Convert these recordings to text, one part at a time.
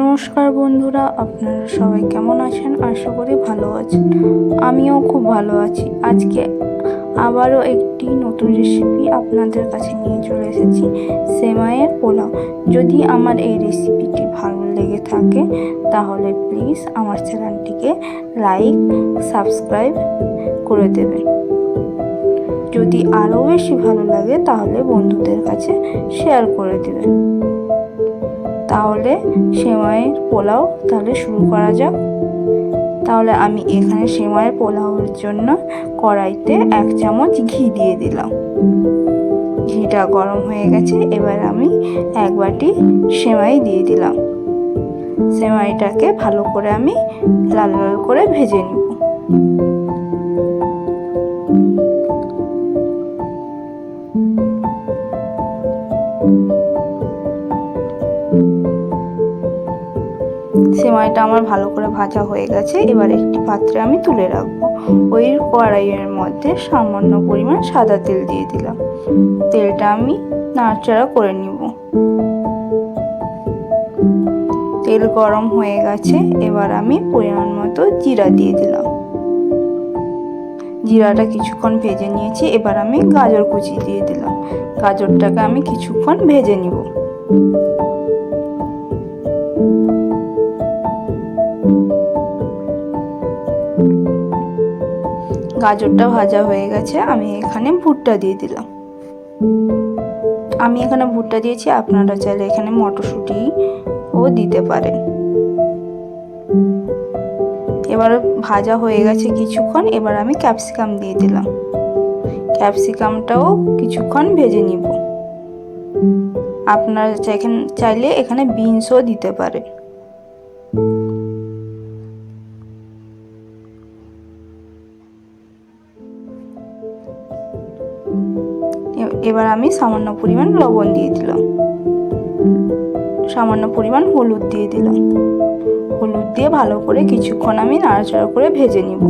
নমস্কার বন্ধুরা, আপনারা সবাই কেমন আছেন? আশা করি ভালো আছেন। আমিও খুব ভালো আছি। আজকে আবারও একটি নতুন রেসিপি আপনাদের কাছে নিয়ে চলে এসেছি, সেমাইয়ের পোলাও। যদি আমার এই রেসিপিটি ভালো লেগে থাকে, তাহলে প্লিজ আমার চ্যানেলটিকে লাইক সাবস্ক্রাইব করে দেবেন। যদি আরও বেশি ভালো লাগে, তাহলে বন্ধুদের কাছে শেয়ার করে দেবেন। তাহলে সেমাইয়ের পোলাও তাহলে শুরু করা যাক। তাহলে আমি এখানে সেমাইয়ের পোলাওর জন্য কড়াইতে এক চামচ ঘি দিয়ে দিলাম। ঘিটা গরম হয়ে গেছে, এবার আমি এক বাটি সেমাই দিয়ে দিলাম। সেমাইটাকে ভালো করে আমি লাল লাল করে ভেজে নিব। সেমাইটা আমার ভালো করে ভাজা হয়ে গেছে। এবার একটি পাত্রে আমি তুলে রাখব। ওই কড়াইয়ের মধ্যে সামান্য পরিমাণ সাদা তেল দিয়ে দিলাম। তেলটা আমি নাড়াচাড়া করে নিব। তেল গরম হয়ে গেছে, এবার আমি পরিমাণ মতো জিরা দিয়ে দিলাম। জিরাটা কিছুক্ষণ ভেজে নিয়েছি, এবার আমি গাজর কুচি দিয়ে দিলাম। গাজরটাকে আমি কিছুক্ষণ ভেজে নিব। গাজরটা ভাজা হয়ে গেছে, আমি এখানে ভুট্টা দিয়ে দিলাম। আমি এখানে ভুট্টা দিয়েছি, আপনারা চাইলে এখানে মটরশুঁটিও দিতে পারেন। এবার ভাজা হয়ে গেছে কিছুক্ষণ, এবার আমি ক্যাপসিকাম দিয়ে দিলাম। ক্যাপসিকামটাও কিছুক্ষণ ভেজে নিব। আপনারা চাইলে এখানে বিনসও দিতে পারেন। এবার আমি সামান্য পরিমাণ লবণ দিয়ে দিলাম। সামান্য পরিমাণ হলুদ দিয়ে দিলাম। হলুদ দিয়ে ভালো করে কিছুক্ষণ আমি নাড়াচাড়া করে ভেজে নিব।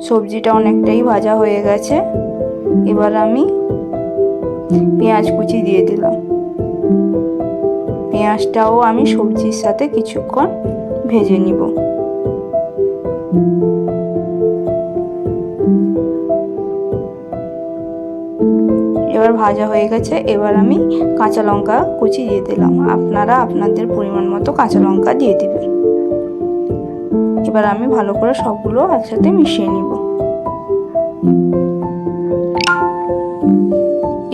সবজিটা অনেকটাই ভাজা হয়ে গেছে। এবার আমি পেঁয়াজ কুচি দিয়ে দিলাম। পেঁয়াজটাও আমি সবজির সাথে কিছুক্ষণ ভেজে নিব। এবার ভাজা হয়ে গেছে, এবার আমি কাঁচা লঙ্কা কুচি দিয়ে দিলাম। আপনারা আপনাদের পরিমাণ মতো কাঁচা লঙ্কা দিয়ে দেবেন। এবার আমি ভালো করে সবগুলো একসাথে মিশিয়ে নিব।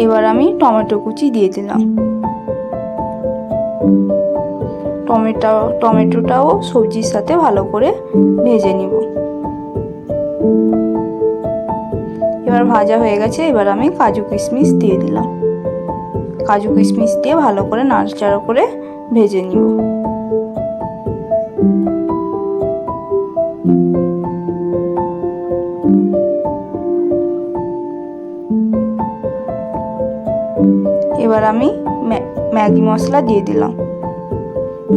এবার আমি টমেটো কুচি দিয়ে দিলাম। টমেটো, টমেটোটাও সবজির সাথে ভালো করে ভেজে নিব। এবার ভাজা হয়ে গেছে, এবার আমি কাজু কিশমিশ দিয়ে দিলাম। কাজু কিশমিশ দিয়ে ভালো করে নাড়াচাড়া করে ভেজে নিব। এবার আমি ম্যাগি মশলা দিয়ে দিলাম।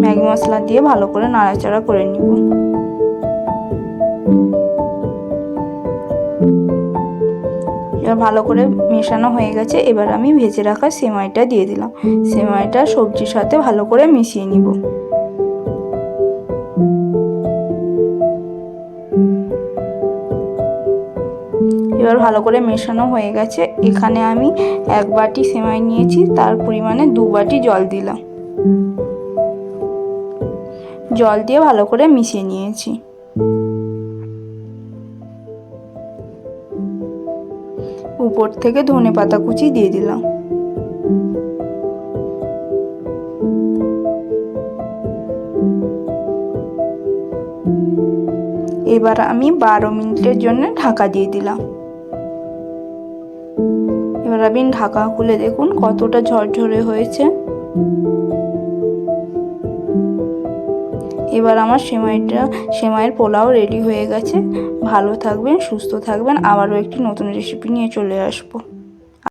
ম্যাগি মশলা দিয়ে ভালো করে নাড়াচাড়া করে নিব। ভালো করে মেশানো হয়ে গেছে। এবার আমি ভেজে রাখা সেমাইটা দিয়ে দিলাম। সেমাইটা সবজির সাথে ভালো করে মিশিয়ে নিব। এবার ভালো করে মেশানো হয়ে গেছে। এখানে আমি এক বাটি সেমাই নিয়েছি। তার পরিমাণে দু বাটি জল দিলাম। জল দিয়ে ভালো করে মিশিয়ে নিয়েছি। উপর থেকে ধনে পাতা কুচি দিয়ে দিলাম। এবার আমি বারো মিনিটের জন্য ঢাকা দিয়ে দিলাম। এবার আমি ঢাকা খুলে দেখুন কতটা ঝরঝরে হয়েছে। এবার আমার সেমাইটা, সেমাইয়ের পোলাও রেডি হয়ে গেছে। ভালো থাকবেন, সুস্থ থাকবেন। আবারও একটি নতুন রেসিপি নিয়ে চলে আসব।